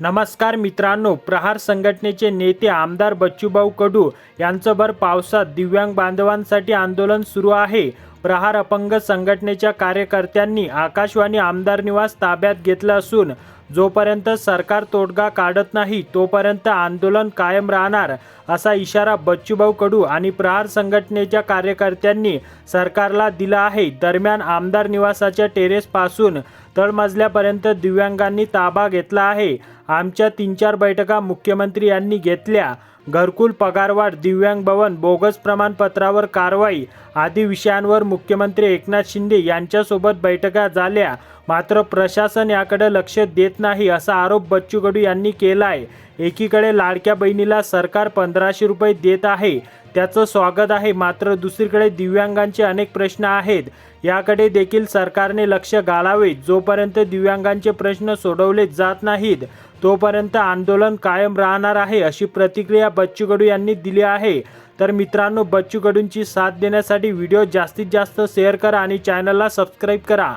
नमस्कार मित्रांनो प्रहार संघटनेचे नेते आमदार बच्चूभाऊ कडू यांचं भर पावसात दिव्यांग बांधवांसाठी आंदोलन सुरू आहे. प्रहार अपंग संघटनेच्या कार्यकर्त्यांनी आकाशवाणी आमदार निवास ताब्यात घेतलं असून जोपर्यंत सरकार तोडगा काढत नाही तोपर्यंत आंदोलन कायम राहणार असा इशारा बच्चूभाऊ कडू आणि प्रहार संघटनेच्या कार्यकर्त्यांनी सरकारला दिला आहे. दरम्यान आमदार निवासाच्या टेरेसपासून तळमजल्यापर्यंत दिव्यांगांनी ताबा घेतला आहे. आमच्या तीन चार बैठका मुख्यमंत्री यांनी घेतल्या. घरकुल पगारवाढ दिव्यांग भवन बोगस प्रमाणपत्रावर कारवाई आदी विषयांवर मुख्यमंत्री एकनाथ शिंदे यांच्यासोबत बैठका झाल्या. मात्र प्रशासन याकडे लक्ष देत नाही असा आरोप बच्चू कडू यांनी केला आहे एकीकडे लाडक्या बहिणीला सरकार पंधराशे रुपये देत आहे त्याचं स्वागत आहे मात्र दुसरीकडे दिव्यांगांचे अनेक प्रश्न आहेत. याकडे देखील सरकारने लक्ष घालावे जोपर्यंत दिव्यांगांचे प्रश्न सोडवले जात नाहीत. तोपर्यंत आंदोलन कायम राहणार आहे अशी प्रतिक्रिया बच्चू कडू यांनी दिली आहे. तर मित्रांनो बच्चू कडूंची साथ देण्यासाठी व्हिडिओ जास्तीत जास्त शेअर करा आणि चॅनलला सबस्क्राईब करा.